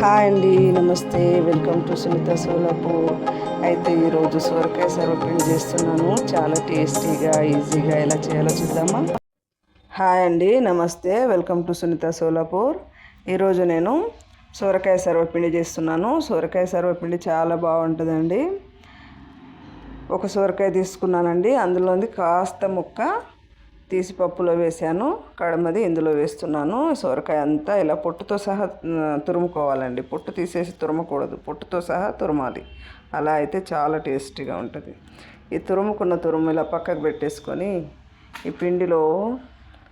Hi అండి నమస్తే. Welcome to Sunitha Solapur. అయితే ఈరోజు సొరకాయ సర్వపిండి చేస్తున్నాను. చాలా టేస్టీగా ఈజీగా ఎలా చేయాలో చూద్దామా? హాయ్ అండి నమస్తే. Welcome to Sunitha Solapur. ఈరోజు నేను సొరకాయ సర్వపిండి చేస్తున్నాను. సొరకాయ సర్వపిండి చాలా బాగుంటుందండి. ఒక సొరకాయ తీసుకున్నానండి. అందులోని కాస్త ముక్క తీసి పప్పులో వేసాను కడమది ఇందులో వేస్తున్నాను. సొరకాయ అంతా ఇలా పొట్టుతో సహా తురుముకోవాలండి. పొట్టు తీసేసి తురమకూడదు. పొట్టుతో సహా తురమాలి. అలా అయితే చాలా టేస్టీగా ఉంటుంది. ఈ తురుముకున్న తురుము ఇలా పక్కకు పెట్టేసుకొని ఈ పిండిలో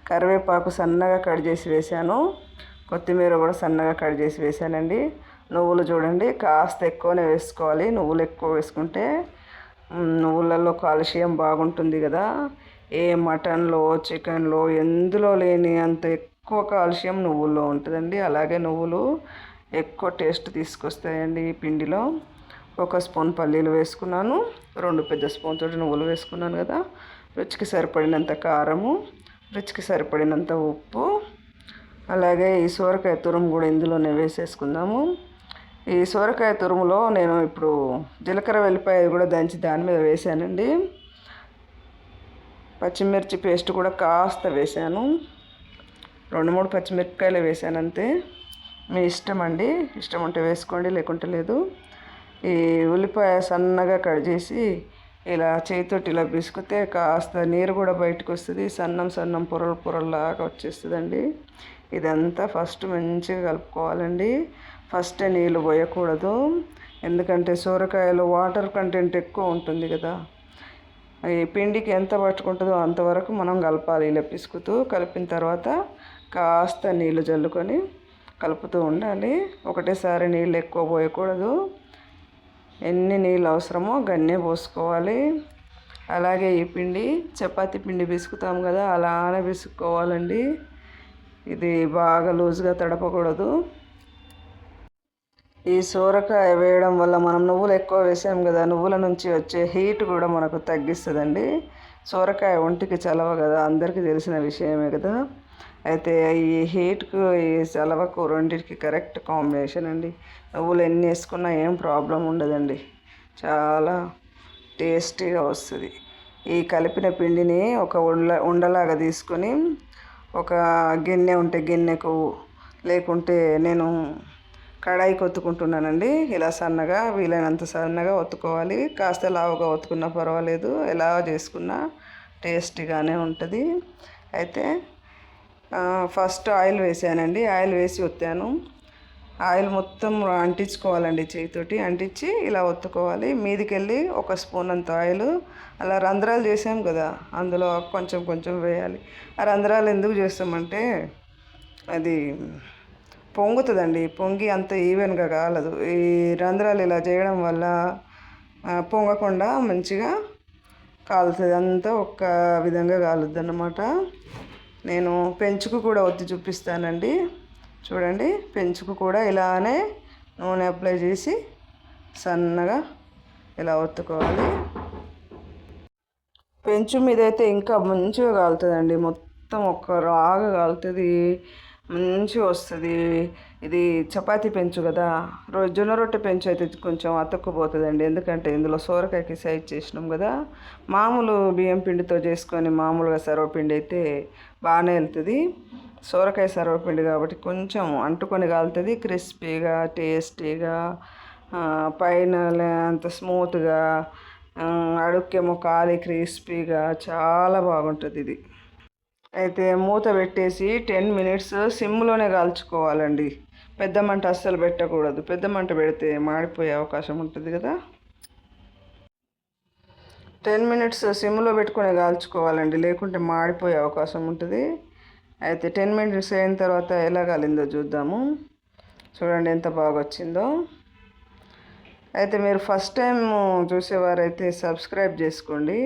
కరివేపాకు సన్నగా కట్ చేసి వేసాను కొత్తిమీర కూడా సన్నగా కట్ చేసి వేసానండి నువ్వులు చూడండి కాస్త ఎక్కువనే వేసుకోవాలి. నువ్వులు ఎక్కువ వేసుకుంటే నువ్వులలో కాల్షియం బాగుంటుంది కదా. ఏ మటన్లో చికెన్లో ఎందులో లేని అంత ఎక్కువ కాల్షియం నువ్వుల్లో ఉంటుందండి. అలాగే నువ్వులు ఎక్కువ టేస్ట్ తీసుకొస్తాయండి ఈ పిండిలో. ఒక స్పూన్ పల్లీలు వేసుకున్నాను. రెండు పెద్ద స్పూన్ తోటి నువ్వులు వేసుకున్నాను కదా. రుచికి సరిపడినంత కారము రుచికి సరిపడినంత ఉప్పు అలాగే ఈ సోరకాయ తురుము కూడా ఇందులోనే వేసేసుకుందాము. ఈ సోరకాయ తురుములో నేను ఇప్పుడు జీలకర్ర వెల్లిపాయ కూడా దంచి దాని మీద వేసానండి. పచ్చిమిర్చి పేస్ట్ కూడా కాస్త వేసాను రెండు మూడు పచ్చిమిరపకాయలు వేసాను అంతే మీ ఇష్టం అండి. ఇష్టం ఉంటే వేసుకోండి లేకుంటే లేదు. ఈ ఉల్లిపాయ సన్నగా కట్ చేసి ఇలా చేతితోటి ఇలా బిసుకుతే కాస్త నీరు కూడా బయటకు వస్తుంది. సన్నం సన్నం పొరలు పొరల్లాగా వచ్చేస్తుందండి. ఇదంతా ఫస్ట్ మంచిగా కలుపుకోవాలండి. ఫస్ట్ నీళ్ళు పోయకూడదు. ఎందుకంటే సొరకాయలో వాటర్ కంటెంట్ ఎక్కువ ఉంటుంది కదా. పిండికి ఎంత పట్టుకుంటుందో అంతవరకు మనం కలపాలి. ఇలా పిసుకుతూ కలిపిన తర్వాత కాస్త నీళ్ళు చల్లుకొని కలుపుతూ ఉండాలి. ఒకటేసారి నీళ్ళు ఎక్కువ పోయకూడదు. ఎన్ని నీళ్ళు అవసరమో గన్నే పోసుకోవాలి. అలాగే ఈ పిండి చపాతీ పిండి పిసుకుతాం కదా అలానే పిసుక్కోవాలండి. ఇది బాగా లూజ్గా తడపకూడదు. ఈ సోరకాయ వేయడం వల్ల మనం నువ్వులు ఎక్కువ వేసాం కదా నువ్వుల నుంచి వచ్చే హీట్ కూడా మనకు తగ్గిస్తుందండి. సోరకాయ ఒంటికి చలవ కదా అందరికీ తెలిసిన విషయమే కదా. అయితే ఈ హీట్కు ఈ చలవకు రెండింటికి కరెక్ట్ కాంబినేషన్ అండి. నువ్వులు ఎన్ని వేసుకున్నా ఏం ప్రాబ్లం ఉండదండి. చాలా టేస్టీగా వస్తుంది. ఈ కలిపిన పిండిని ఒక ఉండ ఉండలాగా తీసుకొని ఒక గిన్నె ఉంటే గిన్నెకు లేకుంటే నేను కడాయికి ఒత్తుకుంటున్నానండి ఇలా సన్నగా వీలైనంత సన్నగా ఒత్తుకోవాలి. కాస్త లావుగా ఒత్తుకున్నా పర్వాలేదు. ఎలా చేసుకున్నా టేస్టీగానే ఉంటుంది. అయితే ఫస్ట్ ఆయిల్ వేసానండి. ఆయిల్ వేసి ఒత్తాను. ఆయిల్ మొత్తం అంటించుకోవాలండి చేయితోటి అంటించి ఇలా ఒత్తుకోవాలి. మీదికి వెళ్ళి ఒక స్పూన్ అంత ఆయిల్. అలా రంధ్రాలు చేసాం కదా అందులో కొంచెం కొంచెం వేయాలి. ఆ రంధ్రాలు ఎందుకు చేస్తామంటే అది పొంగుతుందండి. పొంగి అంత ఈవెన్గా కాలదు. ఈ రంధ్రాలు ఇలా చేయడం వల్ల పొంగకుండా మంచిగా కాలుతుంది. అంతా ఒక్క విధంగా కాలుద్ది అన్నమాట నేను పెంచుకు కూడా ఒత్తి చూపిస్తానండి. చూడండి పెంచుకు కూడా ఇలానే నూనె అప్లై చేసి సన్నగా ఇలా ఒత్తుకోవాలి. పెంచు మీద అయితే ఇంకా మంచిగా కాలుతుందండి. మొత్తం ఒక్క రాగా కాలుతుంది. మంచిగా వస్తుంది. ఇది చపాతీ పెంచు కదా. రోజు జొన్న రొట్టె పెంచు అయితే కొంచెం అతుక్కుపోతుందండి. ఎందుకంటే ఇందులో సోరకాయకి సైజ్ చేసినాం కదా. మామూలు బియ్యం పిండితో చేసుకొని మామూలుగా సర్వపిండి అయితే బాగానే వెళ్తుంది. సోరకాయ సర్వపిండి కాబట్టి కొంచెం అంటుకొని కాలుతుంది. క్రిస్పీగా టేస్టీగా పైన అంత స్మూత్గా అడుక్కేమో కాలి క్రిస్పీగా చాలా బాగుంటుంది ఇది. అయితే మూత పెట్టేసి టెన్ మినిట్స్ సిమ్లోనే కాల్చుకోవాలండి. పెద్ద మంట అస్సలు పెట్టకూడదు. పెద్ద మంట పెడితే మాడిపోయే అవకాశం ఉంటుంది కదా? టెన్ మినిట్స్ సిమ్లో పెట్టుకుని కాల్చుకోవాలండి. లేకుంటే మాడిపోయే అవకాశం ఉంటుంది. అయితే టెన్ మినిట్స్ అయిన తర్వాత ఎలా కాలిందో చూద్దాము. చూడండి ఎంత బాగా వచ్చిందో. అయితే మీరు ఫస్ట్ టైం చూసేవారైతే సబ్స్క్రైబ్ చేసుకోండి.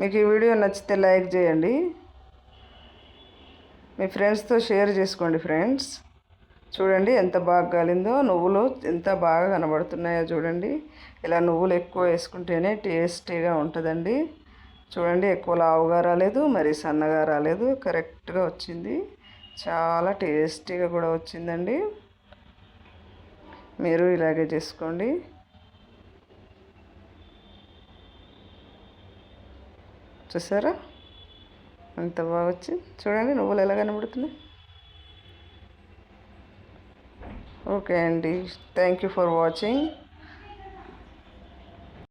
మీకు ఈ వీడియో నచ్చితే లైక్ చేయండి. మీ ఫ్రెండ్స్తో షేర్ చేసుకోండి ఫ్రెండ్స్. చూడండి ఎంత బాగా కాలిందో నువ్వులు ఎంత బాగా కనబడుతున్నాయో చూడండి. ఇలా నువ్వులు ఎక్కువ వేసుకుంటేనే టేస్టీగా ఉంటుందండి. చూడండి ఎక్కువ లావుగా రాలేదు మరి సన్నగా రాలేదు కరెక్ట్గా వచ్చింది. చాలా టేస్టీగా కూడా వచ్చిందండి. మీరు ఇలాగే చేసుకోండి. చూసారా? అంత బాగా వచ్చి చూడండి నువ్వులు ఎలా కనబడుతున్నాయి. ఓకే అండి థ్యాంక్ యూ ఫర్ వాచింగ్.